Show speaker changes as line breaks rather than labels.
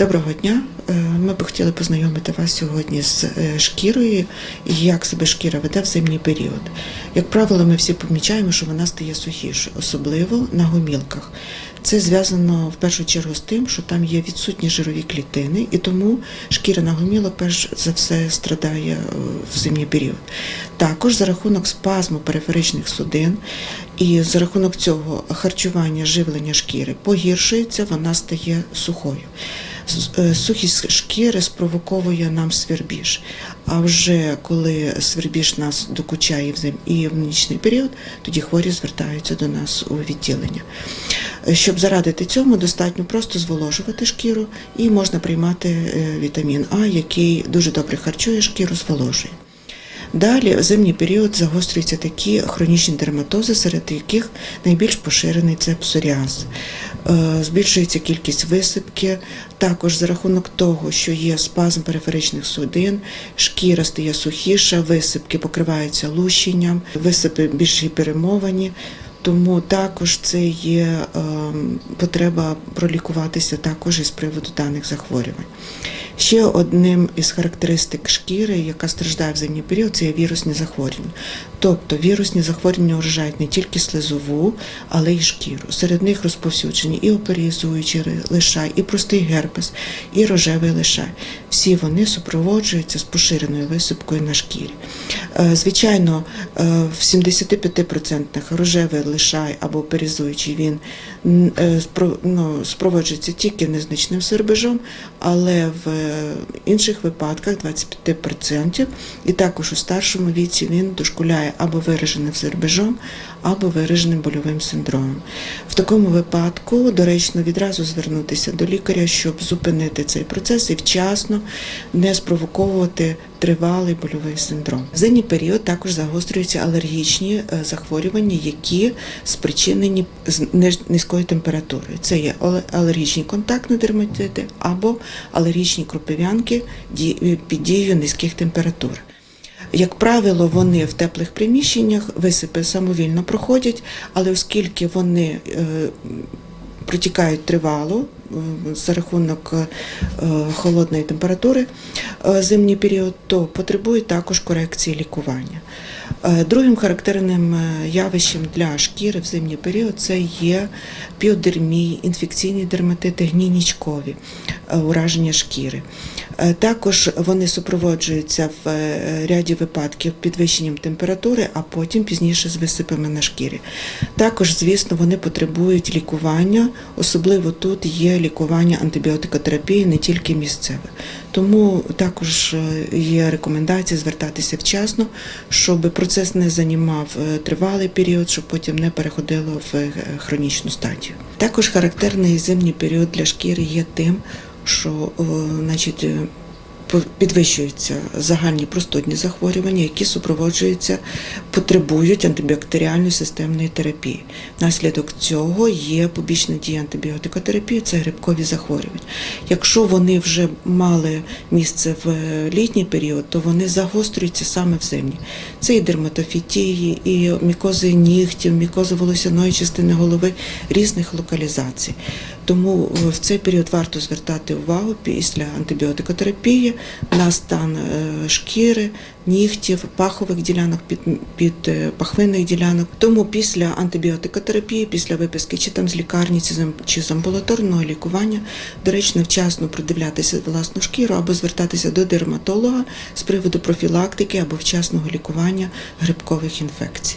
Доброго дня. Е, Ми б хотіли познайомити вас сьогодні з е, шкірою і як себе шкіра веде в зимній період. Як правило, ми всі помічаємо, що вона стає сухіше, особливо на гомілках. Це зв'язано в першу чергу з тим, що там є відсутні жирові клітини, і тому шкіра на гомілок перш за все страдає е, в зимній період. Також за рахунок спазму периферичних судин і за рахунок цього харчування, живлення шкіри погіршується, вона стає сухою. Е, Сухість шкіри спровоковує нам свербіж. А вже коли свербіж нас докучає і в нічний період, тоді хворі звертаються до нас у відділення. Е, Щоб зарадити цьому, достатньо просто зволожувати шкіру і можна приймати е, вітамін А, який дуже добре харчує шкіру, зволожує. Далі в зимній період загострюються такі хронічні дерматози, серед яких найбільш поширений це псоріаз. Е, Збільшується кількість висипки, також за рахунок того, що є спазм периферичних судин, шкіра стає сухіша, висипки покриваються лущенням, висипи більш гіперемовані. Тому також це є ем, потреба пролікуватися також із приводу даних захворювань. Ще одним із характеристик шкіри, яка страждає в зимній період, це є вірусні захворювання. Тобто вірусні захворювання вражають не тільки слизову, але й шкіру. Серед них розповсюджені і оперіозуючий лишай, і простий герпес, і рожевий лишай. Всі вони супроводжуються з поширеною висипкою на шкірі. Е, Звичайно, е, в 75% рожевий лишай або оперізуючий він е, спро- ну, спроводжується тільки незначним свербежом, але в інших випадках 25% і також у старшому віці він дошкуляє або вираженим свербежом, або вираженим больовим синдромом. В такому випадку доречно відразу звернутися до лікаря, щоб зупинити цей процес і вчасно не спровоковувати тривалий больовий синдром. В зимній період також загострюються алергічні е, захворювання, які спричинені низькою температурою. Це є алергічні контактні дерматити або алергічні кропив'янки під дією низьких температур. Як правило, вони в теплих приміщеннях висипи самовільно проходять, але оскільки вони е, протікають тривало е, за рахунок е, холодної температури е, зимній період, то потребують також корекції лікування. Е, Другим характерним е, явищем для шкіри в зимній період це є піодермії, інфекційні дерматити, гнійничкові е, ураження шкіри. Також вони супроводжуються в ряді випадків підвищенням температури, а потім пізніше з висипами на шкірі. Також, звісно, вони потребують лікування, особливо тут є лікування антибіотикотерапії, не тільки місцеве. Тому також є рекомендація звертатися вчасно, щоб процес не займав е, тривалий період, щоб потім не переходило в е, хронічну стадію. Також характерний зимній період для шкіри є тим, що значить, е, по- підвищуються загальні простудні захворювання, які супроводжуються, потребують антибактеріальної системної терапії. Внаслідок цього є побічна дія антибіотикотерапії, це грибкові захворювання. Якщо вони вже мали місце в е, літній період, то вони загострюються саме в зимній. Це і дерматофітії, і мікози нігтів, мікози волосяної частини голови різних локалізацій. Тому е, в цей період варто звертати увагу після антибіотикотерапії на стан е, шкіри, нігтів, пахових ділянок, під, під е, пахвинних ділянок. Тому після антибіотикотерапії, після виписки чи там з лікарні, чи з амбулаторного лікування, доречно вчасно продивлятися власну шкіру або звертатися до дерматолога з приводу профілактики або вчасного лікування грибкових інфекцій.